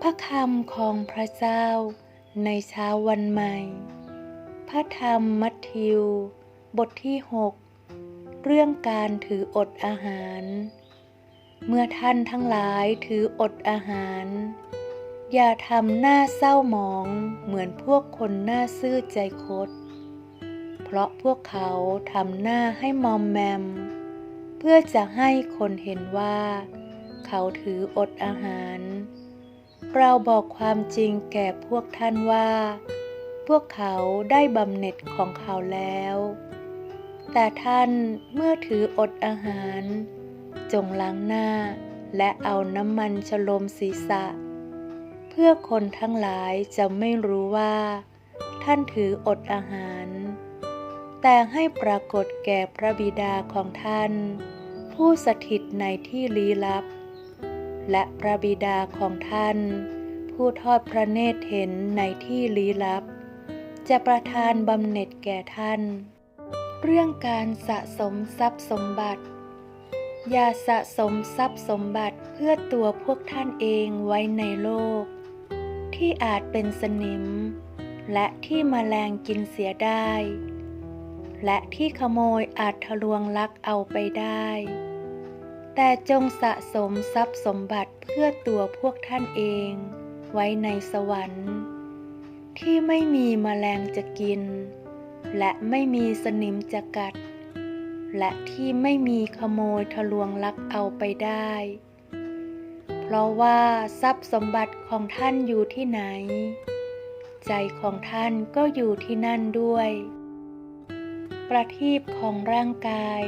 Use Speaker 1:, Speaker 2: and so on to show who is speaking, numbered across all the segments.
Speaker 1: พระคำของพระเจ้าในเช้าวันใหม่ พระธรรมมัทธิว บทที่ 6 เรื่องการถืออดอาหาร เมื่อท่านทั้งหลายถืออดอาหาร อย่าทำหน้าเศร้าหมองเหมือนพวกคนหน้าซื่อใจคด เพราะพวกเขาทำหน้าให้มอมแมม เพื่อจะให้คนเห็นว่า เขาถืออดอาหาร เราบอกความจริงแก่พวกท่านว่า พวกเขาได้บำเหน็จของเขาแล้ว แต่ท่านเมื่อถืออดอาหาร จงล้างหน้าและเอาน้ำมันฉโลมศีรษะ เพื่อคนทั้งหลายจะไม่รู้ว่า ท่านถืออดอาหาร แต่ให้ปรากฏแก่พระบิดาของท่าน ผู้สถิตในที่ลี้ลับ และพระบิดาของท่าน ผู้ทอดพระเนตรเห็นในที่ลี้ลับ จะประทานบำเหน็จแก่ท่าน เรื่องการสะสมทรัพย์สมบัติ อย่าสะสมทรัพย์สมบัติเพื่อตัวพวกท่านเองไว้ในโลก ที่อาจเป็นสนิม และที่มแมลงกินเสียได้ และที่ขโมยอาจทะลวงลักเอาไปได้ แต่จงสะสมทรัพย์สมบัติเพื่อตัวพวกท่านเองไว้ในสวรรค์ ที่ไม่มีมแมลงจะกิน และไม่มีสนิมจะกัด และที่ไม่มีขโมยทะลวงลักเอาไปได้ เพราะว่าทรัพย์สมบัติของท่านอยู่ที่ไหน ใจของท่านก็อยู่ที่นั่นด้วย ประทีปของร่างกาย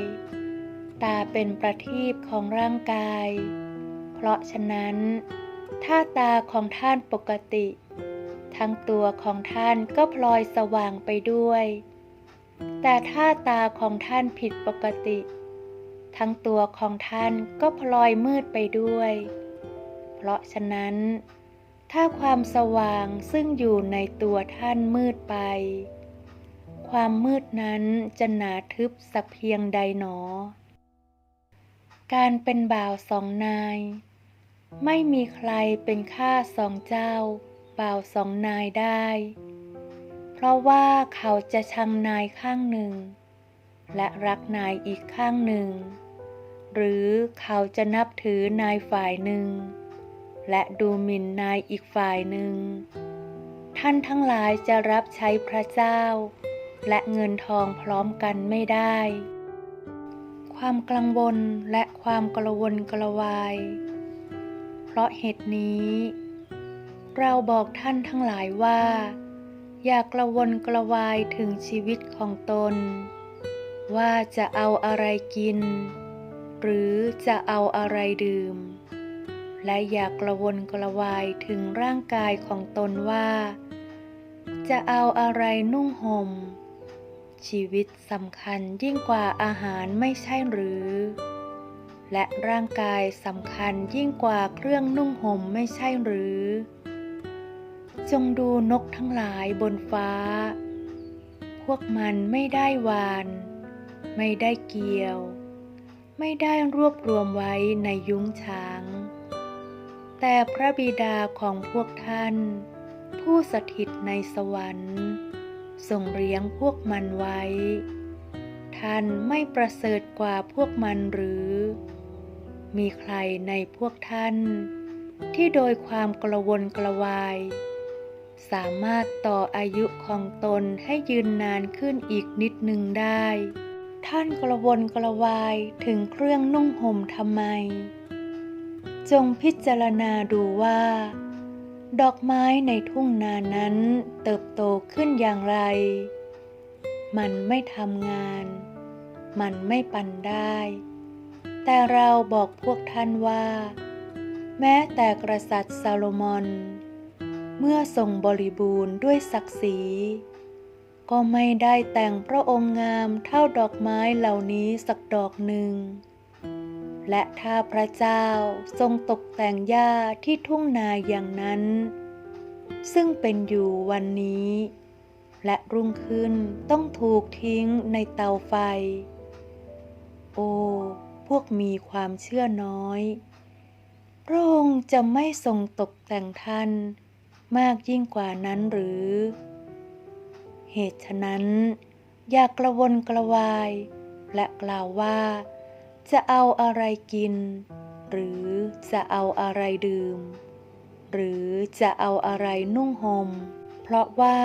Speaker 1: ตาเป็นประทีปของร่างกาย เพราะฉะนั้น ถ้าตาของท่านปกติ ทั้งตัวของท่านก็พลอยสว่างไปด้วย แต่ถ้าตาของท่านผิดปกติ ทั้งตัวของท่านก็พลอยมืดไปด้วย เพราะฉะนั้น ถ้าความสว่างซึ่งอยู่ในตัวท่านมืดไป ความมืดนั้นจะหนาทึบสักเพียงใดหนอ การเป็นบ่าวสองนาย ไม่มีใครเป็นข้าสองเจ้า บ่าวสองนายได้ เพราะว่าเขาจะชังนายข้างหนึ่ง และรักนายอีกข้างหนึ่ง หรือเขาจะนับถือนายฝ่ายหนึ่ง และดูหมิ่นนายอีกฝ่ายหนึ่งท่านทั้งหลายจะรับใช้พระเจ้า และเงินทองพร้อมกันไม่ได้ ความกังวลและความกระวนกระวาย เพราะเหตุนี้ เราบอกท่านทั้งหลายว่า อย่ากระวนกระวายถึงชีวิตของตน ว่าจะเอาอะไรกิน หรือจะเอาอะไรดื่ม และอย่ากระวนกระวายถึงร่างกายของตนว่าจะเอาอะไรนุ่งหม่ม ชีวิตสำคัญยิ่งกว่าอาหารไม่ใช่หรือ และร่างกายสำคัญยิ่งกว่าเครื่องนุ่งห่มไม่ใช่หรือ จงดูนกทั้งหลายบนฟ้า พวกมันไม่ได้วาน ไม่ได้เกี่ยว ไม่ได้รวบรวมไว้ในยุ้งช้าง แต่พระบิดาของพวกท่าน ผู้สถิตในสวรรค์ ทรงเลี้ยงพวกมันไว้ ท่านไม่ประเสริฐกว่าพวกมันหรือ มีใครในพวกท่าน ที่โดยความกระวนกระวาย สามารถต่ออายุของตนให้ยืนนานขึ้นอีกนิดหนึ่งได้ ท่านกระวนกระวายถึงเครื่องนุ่งห่มทำไม จงพิจารณาดูว่า ดอกไม้ในทุ่งนานั้นเติบโตขึ้นอย่างไร มันไม่ทำงาน มันไม่ปั่นได้ แต่เราบอกพวกท่านว่า แม้แต่กษัตริย์ซาโลมอน เมื่อทรงบริบูรณ์ด้วยศักดิ์ศรี ก็ไม่ได้แต่งพระองค์งามเท่าดอกไม้เหล่านี้สักดอกหนึ่ง และถ้าพระเจ้าทรงตกแต่งหญ้าที่ทุ่งนาอย่างนั้น ซึ่งเป็นอยู่วันนี้ และรุ่งขึ้นต้องถูกทิ้งในเตาไฟ โอ้พวกมีความเชื่อน้อย พระองค์จะไม่ทรงตกแต่งท่านมากยิ่งกว่านั้นหรือ เหตุฉะนั้น อย่ากระวนกระวาย และกล่าวว่า จะเอาอะไรกิน หรือจะเอาอะไรดื่ม หรือจะเอาอะไรนุ่งหม่มเพราะว่า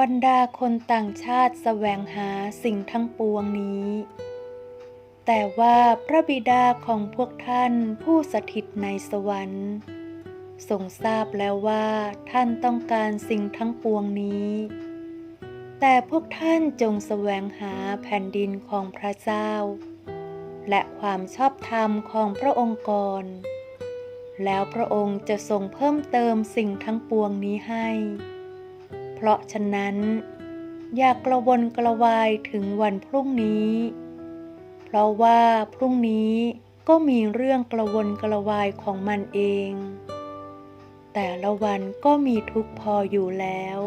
Speaker 1: บรรดาคนต่างชาติแสวงหาสิ่งทั้งปวงนี้ แต่ว่าพระบิดาของพวกท่านผู้สถิตในสวรรค์ทรงทราบแล้วว่าท่านต้องการสิ่งทั้งปวงนี้ แต่พวกท่านจงแสวงหาแผ่นดินของพระเจ้า และความชอบธรรมของพระองค์ก่อนแล้วพระองค์จะทรงเพิ่มเติมสิ่งทั้งปวงนี้ให้ เพราะฉะนั้น อย่ากระวนกระวายถึงวันพรุ่งนี้ เพราะว่าพรุ่งนี้ก็มีเรื่องกระวนกระวายของมันเอง แต่ละวันก็มีทุกพออยู่แล้ว